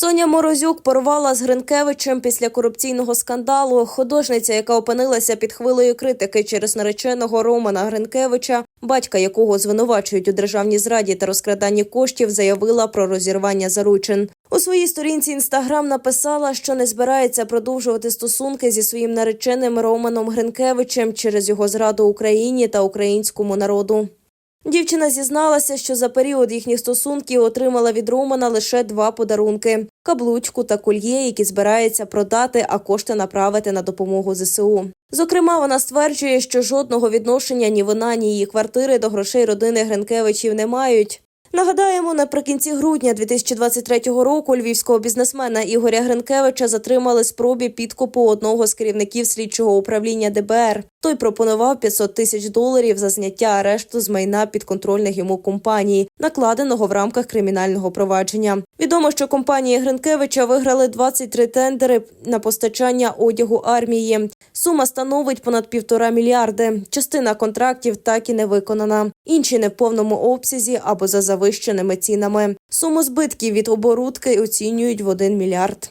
Соня Морозюк порвала з Гринкевичем після корупційного скандалу. Художниця, яка опинилася під хвилею критики через нареченого Романа Гринкевича, батька якого звинувачують у державній зраді та розкраданні коштів, заявила про розірвання заручин. У своїй сторінці інстаграм написала, що не збирається продовжувати стосунки зі своїм нареченим Романом Гринкевичем через його зраду Україні та українському народу. Дівчина зізналася, що за період їхніх стосунків отримала від Романа лише два подарунки: каблучку та кольє, які збирається продати, а кошти направити на допомогу ЗСУ. Зокрема, вона стверджує, що жодного відношення ні вона, ні її квартири до грошей родини Гринкевичів не мають. Нагадаємо, наприкінці грудня 2023 року львівського бізнесмена Ігоря Гринкевича затримали спробі підкупу одного з керівників слідчого управління ДБР. Той пропонував 500 тисяч доларів за зняття арешту з майна підконтрольних йому компаній, накладеного в рамках кримінального провадження. Відомо, що компанії Гринкевича виграли 23 тендери на постачання одягу армії. Сума становить понад півтора мільярди. Частина контрактів так і не виконана. Інші не в повному обсязі або за завищеними цінами. Суму збитків від оборудки оцінюють в 1 мільярд.